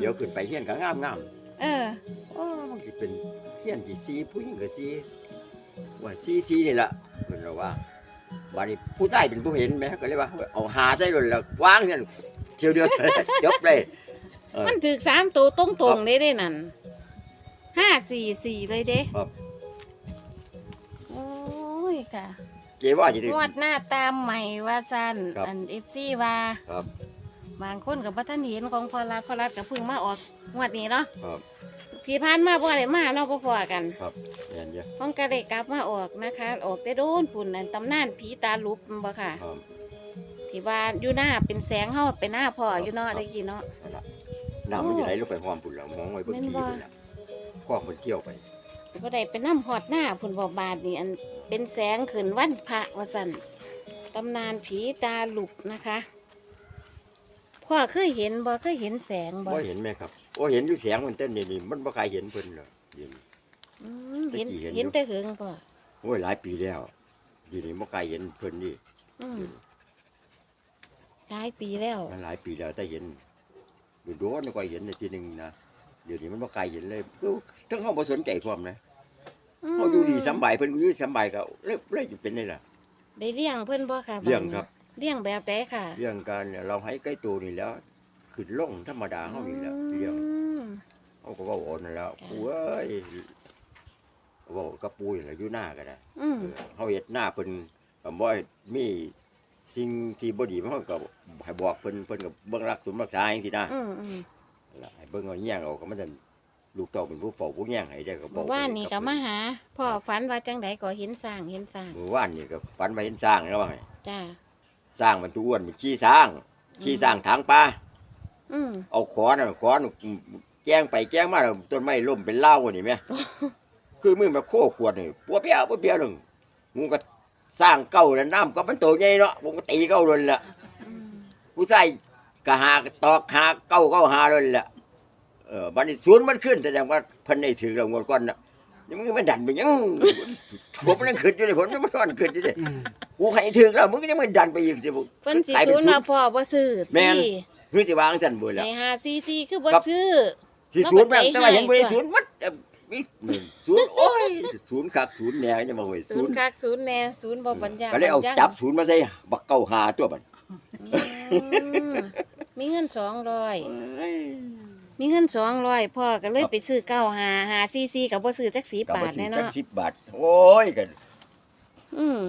เดี๋ยวขึ้นไปเฮียนก็งามงามเออๆอ๋อมันสิเป็นเฮียนที่สีผู้หญิงก็สีว่าสีสีนี่ล่ะเพิ่นว่าว่าบัดนี้ผู้ชายเป็นผู้เห็นไหมก็เลยว่า เอาหาใส่รถแล้ววางเนี่ยเที่ยวเดียวจบเลยเออมันถือสามตัวตรงตรงๆเลยเด้นั่นห้าสี่สี่เลยเด้ครับโอ้ยค่ะเกว่าสิได้งวดหน้าตามใหม่ว่าสั้นครับอันเอฟซีว่าครับ บางคนกับพัฒนเห็นของพอรัฐพอรัฐกับพึ่งมาออกงวดนี้เนาะครับ ที่ผ่านมาบ่ได้มาเนาะบ่พอกันครับแม่นเยอะของกระเดกลับมาออกนะคะ ออกแต่โดนปุ่นนั่นตำนานผีตาลุกนั่นบ่ค่ะ ครับ ที่ว่าอยู่หน้าเป็นแสงเฮาเป็นหน้าพ่ออยู่เนาะได้กี่เนาะ นั่นล่ะน้ำมันจะไหลลงไปหอมปุ่นแล้วมองไว้เบิ่งแม่นทีบ่พุ่นล่ะข้อมันเกี่ยวไปสิบ่ได้เป็นน้ำหอดหน้าพุ่นบ่บาดนี่อันเป็นแสงขึ้นวันพระว่าซั่นตำนานผีตาลุกนะคะ พ่อเคยเห็นบ่เคยเห็นแสงบ่บ่เห็นไหมครับโอ้เห็นอยู่แสงมันเต้นนี่นี่มันบ่ใครเห็นเพิ่นหรอกเดี๋ยวนี้อืมเห็นตะกี้เห็นอยู่ เห็นแต่หึงพ่อโอ้ยหลายปีแล้วเดี๋ยวนี้บ่ใครเห็นเพิ่นนี่อืมหลายปีแล้ว มันหลายปีแล้วแต่เห็นอยู่โดนก็เห็นในทีหนึงนะเดี๋ยวนี้มันบ่ใครเห็นเลยคือทั้งเฮาบ่สนใจพร้อมนะเฮาอยู่ดีสำบายเพิ่นก็อยู่สำบายก็เลยเลยจะเป็นนี่ล่ะ ได้เลี้ยงเพิ่นบ่ค่ะเลี้ยงครับ เลี้ยงแบบใดค่ะเรื่องการเนี่ยเราให้ใกล้ตัวนี่แล้วขึ้นลงธรรมดาเฮานี่แหละเรื่องม เขาก็เว่าโอนนั่นแหล้วค่ะ ปูเอ้ยเว่ากับปูนี่แหละอยู่หน้าก็ได้อืม เออเขาเฮ็ดหน้าเพิ่นก็บ่ให้มีสิ่งที่บ่ดีมันก็ให้บอกเพิ่นเพิ่นก็เบิ่งรักสมรักษาจังซี่นะอืมอืมนั่นล่ะให้เบิ่งเอาแย่งเอาก็มันจะลูกเต้าเป็นผู้เฝ้าผู้แย่งให้ได้ก็บเมื่อกอว่านนี่ก็มาหาพ่อฝันว่าจังไดก็เห็นสร้างเห็นสร้างเมื่อวานนี่ก็ฝันว่าเห็นสร้างแล้วว่าไงจ้า สร้างมันตัวอ้วนมันขี้สร้างขี้สร้างทางป่าอืมเอาขอน่ะขอน่ะแจ้งไปแจ้งมาแล้วต้นไม้ล้มเป็นเล่าวนี่แม่คือมือมาโคขวดนี่ปัวเปียวปัวเปียวหนึ่งมึงก็สร้างเก่าแล้วน้ำก็มันโตใหญ่เนาะมึงก็ตีเก่าเลยละอืมผู้ใส่ก็หาตอกหาเก่าเก่าหาเลยละเออบัดนี้ศูนย์มันขึ้นแสดงว่าเพิ่นได้ถือเรางวดก่อนน่ะ นี่มึงมันดันไปยังผมมันยังขึ้นอยู่เลยผมยังไม่ทอนขึ้นอยู่เลยกูให้ถือแล้วมึงก็ยังไม่ดันไปอีกสิบุเพิ่นสิศูนย์ว่าพ่อบ่ซื้อแม่นที่คือสิวางสั่นบ่ในแล้วหาซีซีคือบ่ครับซื้อสิศูนย์แม่งแต่ว่าเห็นบ่ได้เราก็ใจหายศูนย์มัดเอ่ออีกหนึ่งศูนย์โอ้ยศูนย์คักศูนย์แหน่จะมาเว้ยศูศูนนย์ย์คักศูนย์แน่ศูนย์บ่ปัญญาก็เลยเอาปัญญจับศูนย์มาใส่บักเก้าหาตัวบัดอืมมีเงิน200 มีเงิน200พ่อก็เลยไปซื้อเก้าหาหาซีซีก็บ่ซื้อจัก10ก็บามาทซื้อแน่จักเนาะสิบบาท โอ้ยกันอืม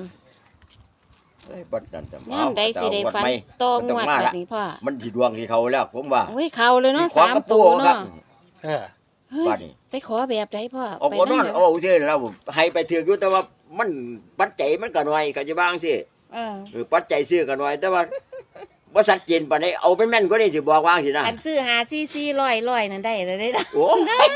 เอ้ยบัดนั้นจะยามใดสิได้ฝันตองวดแบบนี้พ่อมันสิดวงที่เขาแล้วผมว่าโอ้ยเข้าเลยเนาะขอสามกระตัปูวครัเนาะบเออเฮ้ยบัดนี้ไปขอแบบใดพ่อเอาไปบ่นอนนั่นเอาเอาซื่อแล้วให้ไปถือกอยู่แต่ว่ามันปัจจัยมันก็น้อยก็จะบางสิเออเออปัจจัยซื้อก็น้อยแต่ว่า บ่ชัดเจนปานใดเอาไปแม่นกว่านี้สิบอกว่างสินะอันซื้อหาซีซีร้อยร้อยนั่นได้เลยได้อโอ้ย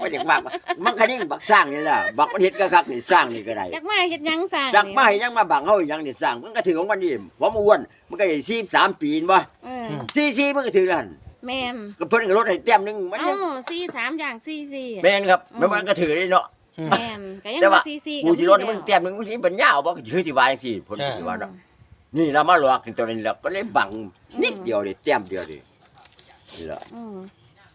ว่าจากบักมันคันนี้บักสร้างนี่แหละบักมันเฮ็ดก็คักนี่สร้างนี่ก็ได้จักมาเฮ็ดหยังสร้างจักนี่มาให้ยังมาบังเฮาอีหยังนี่สร้างมันก็ถือของมันนี่ผมอ้วนมันก็ได้43ปีนบ่เออ44มันก็ถือแล้วหั่นแม่นก็เพิ่นก็ลดให้แต้มหนึงมันเอ้ายังซีสามอย่างซีซีแม่นครับแม่นมันก็ถือได้เนาะ แม่นก็ยังแต่ว่าซีซีกูสิลดให้มึงแต้มหนึงมึงสิปัญญาเอาบ่ก็ถือสิว่าจังซี่เพิ่นก็สิว่าเนาะ นี่เรามาหลอกกันตัวนี้แล้วก็เลยบังนิดเดียวนี่แต้มเดียวนี่นี่ล่ะอืม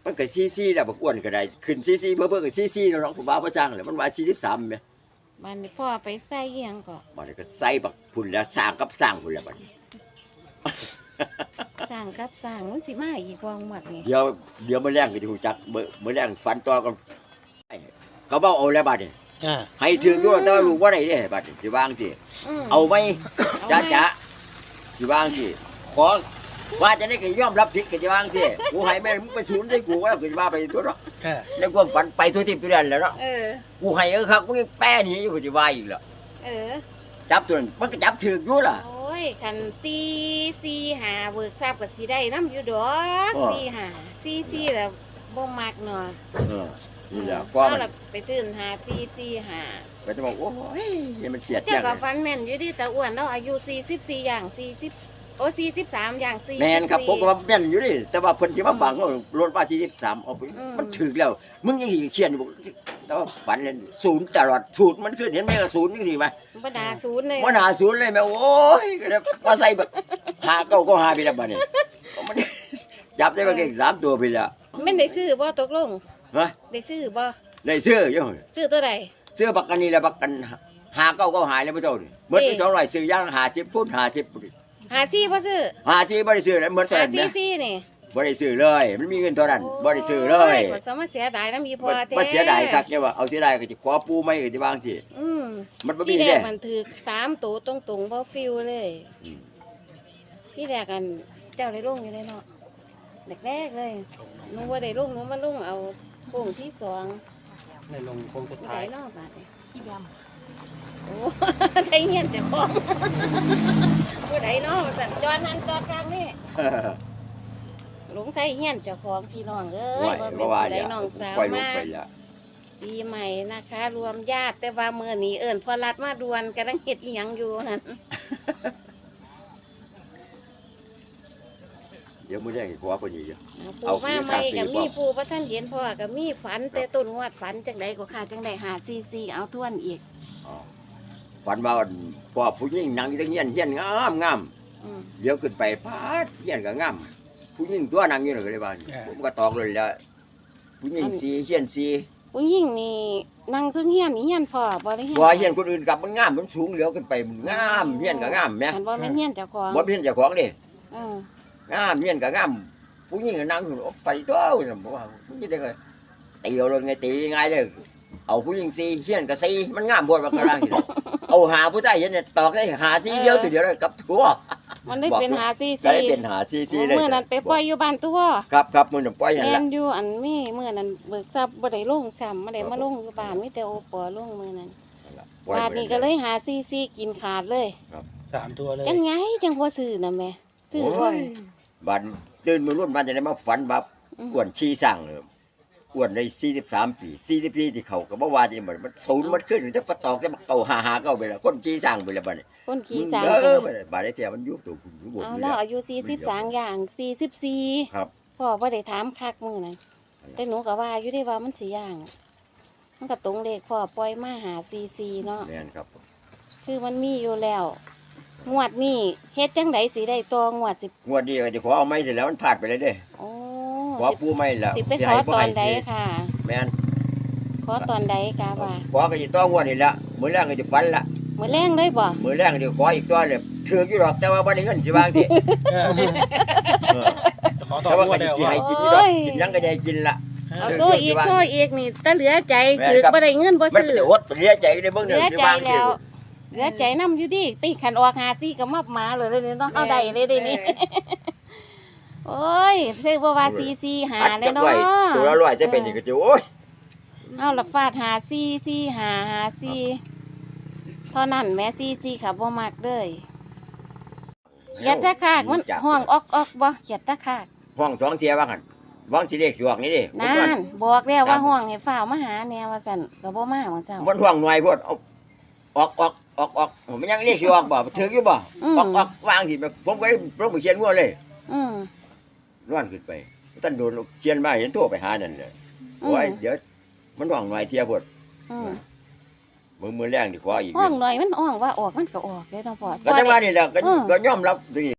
มันก็44แล้วบักอ้วนก็ได้ขึ้น44เพิ่นก็44เนาะผมว่าบ่สร้างแล้วมันว่า43แหมบัดนี้พ่อไปใส่อิหยังก็มันก็ใส่บักพุ่นแล้วสร้างกับสร้างพุ่นแล้วบัดนี้สร้างครับสร้างมันสิมาอีกวางหมดนี่เดี๋ยวเดี๋ยวมื้อแรงก็สิฮู้จักมื้อมื้อแรงฝันต่อกันเขาเว้าเอาแล้วบัดนี้อ่าให้ถึงอยู่แต่ว่าลูกบ่ได้เด้บัดนี้สิวางสิมเอาไหมเอาจ้าไหมจ้า สิวางสิขอว่าจะได้ก็ยอมรับผิดก็สิวางสิกูให้แม่มึงไปศูนย์ใส่กูว่ากูจะว่าไปตัวเนาะเออในความฝันไปตัวทิพย์ตัวเดียนแล้วเนาะเออ กูให้เออครับมึงแป้หนี่อยู่กูจะว่าอีกแล้วเออ จับตัวนั้นมันก็จับถึกอยู่ล่ะ โอ้ยคันซีซีหาเบิกทราบก็สิได้น้ำอยู่ดอกอ้อซีหาซีซีแล้วบ่มักเนาะเออนี่แหละก็เอามันล่ะไปตื่นหาซีซีหา ก็จะบอกโอ้ยอย่ามันเฉียดเจ้าจังก็ฟันแม่นอยู่ดิแต่อ้วนเราอายุ44อย่าง40โอ้43อย่าง4 แมนครับผมก็ว่าแม่นอยู่นี่แต่ว่าเพิ่นสิมาบังเอารถว่า43เอาไปมันถึกแล้ว มึงยังสิเขียนอยู่บอกแต่ว่าฝันเลยศูนย์ตลอดสูตรมันขึ้นเห็นไหมก็ศูนย์จังซี่ไหมบ่น่าศูนย์เลยมันหาศูนย์เลยแม่โอ้ยก็เลยมาใส่แบบหาเก้าก็หาไปแล้วบัดนี้มันจับได้ว่าเลขสามตัวไปแล้วแม่นได้ซื้อบ่ตกลงฮะได้ซื้อบ่ได้ซื้ออยู่ ซื้อตัวใด ซื้อบักกันนี่แหละบักกันหาเก้าเก้าหายแล้วไม่เท่านี่เมื่อไปสองร้อยซื้อย่างหาสิบคูณหาสิบหาซี่บ่ซื้อหาสิบ่ได้ซื้อแล้วเมื่อเท่าหานั้นซี่นะซี่นี่บ่ได้ซื้อเลย มันมีเงินเท่านั้นบ่ได้ซื้อเลยโขอสมาเสียดายน้ำอีพอบ่แท้บ่เสียดายคักแค่ว่าเอาเสียดายก็จะขอปูไม่อื่นที่บางสิอืมมันบ่มีที่แรเด้ กมันถือสามตัวตรงๆบ่ฟิลเลย อืม ที่แรกกันเจ้าได้ลงอยู่เลยเนาะแรกๆเลยหนูว่าได้ลงหนูมาลงเอาโค้งที่สอง ในลงโค้งสุดผู้ท้าใดยเนอกบาดเนี่ยพี่แบมโอ้ใช่เงี้ยนแต่ของผู้ใดเนาะสัญจรนั่นจอดกลางนี่หลงไทยเงี้ยนเจ้าของพี่น้องเอ้ไหวยว่าเป็นบ่ว่าผู้ใดอย่าน้องสาวปล่อยลงมาไปละปีใหม่นะคะ รวมญาติแต่ว่ามือนี้เอิญพอรัดมาดวนกำลังเฮ็ดอีหยังอยู่นั่น ดี๋ยวมื้อแรกขอเพิ่นอีกอยู่ ปูเอามาคือใหม่กลางปีกับบ่มีปูพระท่านเห็นพ่อกับมีฝัน แต่ต้นงวดฝันจังใดก็ขาดจังใดหาซีซีเอาทวนอีก อ๋อฝันว่าพ่อผู้หญิงนั่งอยู่ตรงเฮียนเฮียนงามงามอืมเดี๋ยวขึ้นไปพาดเฮียนก็งามผู้หญิงตัวนั่งอยู่นั่นก็เลยว่าผมก็ตอกเลยแล้วผู้หญิงสีเฮียนสีผู้หญิงนี่นั่งเทึงเฮียนนี่เฮียนพ่อบ่ได้เฮียนว่าเฮียนคนอื่นกลับมันงามมันสูงเหลียวขึ้นไปมันงามเฮียนก็งามแหม่อันบ่แม่นเฮียนเจ้าของบ่เฮียนเจ้าของนี่เออ งามเฮียนก็งามผู้หญิงก็นั่งอยู่โอ้ไปตัวน่ะบ่ว่ามันจะได้ไงตีเอาเลยไงตีง่ายเลยเอาผู้หญิงสีเฮียนก็สีมันงามบ่ว่ากำลังสิเอาหาผู้ชายเห็นเนี่ยตอกได้หาสีเดียวตัวเดียวเลยกับทั่วมันได้เป็นหาซีก็ซีได้เป็นหาสีสีเลยเมื่อนั้นไปปล่อยอยู่บ้านตัวครับครับมื้อนั้นปล่อยหั่นแม่ล่ะนอยู่อันมีเมื่อนั้นเบิกทรัพย์บ่ได้ลงซ้ำบ่ได้มาลงอยู่บ้านมีแต่โอปอลงมื้อนั้นปล่อยบาดนี้ก็เลยหาซีซีกินขาดเลยสามตัวเลยจังไงจังบ่ซื้อน่ะแม่ซื้อโอ้บ่ย บัดตื่นมื้อรุ่นมันจะได้มาฝันแบบอืมอ้วนชี้สั่งเลยอ้วนได้43 ปี 44 ที่เขาก็บ่ว่าที่มันมันศูนย์มันขึ้นจะปะตอกจะมาเก่าหาหาเก่าไปแล้วคนชี้สั่งไปแล้วบัดนี้คนขี่สามเอกัอนบัดนี้บัดนี้เที่ยมันอยู่ตัวคุณอยู่บนเอาอยู่เราแล้วอายุ43อย่าง44ครับพ่อบ่ได้ถามคักมื้อนั้นแต่หนูก็ว่าอยู่ได้ว่ามันสิย่าง มันก็ตรงเลขพ่อปล่อยมาหา44เนาะแม่นครับ คือมันมีอยู่แล้ว งวดนี้เฮ็ดจังไดสิได้ตัวงวดสิงวดนี้ก็จะขอเอาไม้เสร็จแล้วมันพลาดไปเลยเด้โอ้ขอปูไม้แล้วสิไปสิขอให้บ่ตอให้นใดสิค่ะ แม่นขอตอนใดกาว่าขอก็สิต้องงวดนี่ละมื้อแรกก็จะฝันละมื้อแรงเลยบ่มื้อแรกก็จะขออีกตัวเลยถืออยู่ดอกแต่ว่าบ่ได้เงินสิวางสิเออเออจะขอต่อแต่ว่างวก็ดจะแล้วสิว่าให้กินอยู่ดอกกินหยังก็ได้กินละเอาเออโซ่อีกโซ่อีกนี่ตาเหลือใจแม่นถือครับบ่ได้เงินบ่มันซื้อเป็นอดเรียใจในเบิ่งเหเด้ลืออสิใจวางสิแล้ว เหลือใจนํอยู่ดิตีขันออกหาซี่ก็มับมาเลยเลยเนาะเอาได้เลยเด้นี่โอ้ยซื้อบ่ว่าซีซีหาอัดเลยจักเนาะไว้ตัวละร้อยจะเป็นอีกก็จะโอ้ยเอาละฟาดหาซีซีหาหาซีเท่านั้นแม่ซีซีค่ะบ่มักเลยเขียดตะคากมันห้องออกออกบ่เขียดตะคากห้องสองเที่ยว่าหั่นวางสิเลขสิออกนี่ดินานบอกแล้วว่าห้องให้ฝ้าวมาหาแนวว่าซั่นก็บ่มาว่าเจ้ามันห่วงหน่วยพดเอาออกออก ออกออกมันยังเลขสิออกบ่ถึงอยู่บ่อืมออกออกวางสิแบบผมก็ได้ลงไปเขียนงัวเลยอืมนอนขึ้นไปท่านโดนเขียนมาเห็นโทรไปหานั่นเลยอืมโอ้ยเดี๋ยวมันห่วงหน่วยเที่ยพดอืมมือมือแรงดีกว่าอีกห้องหน่อยมันอ่องว่าออกมันก็ออกเด้อเนาะพ่อก็จังว่านี่แหละก็อืมก็ยอมรับดี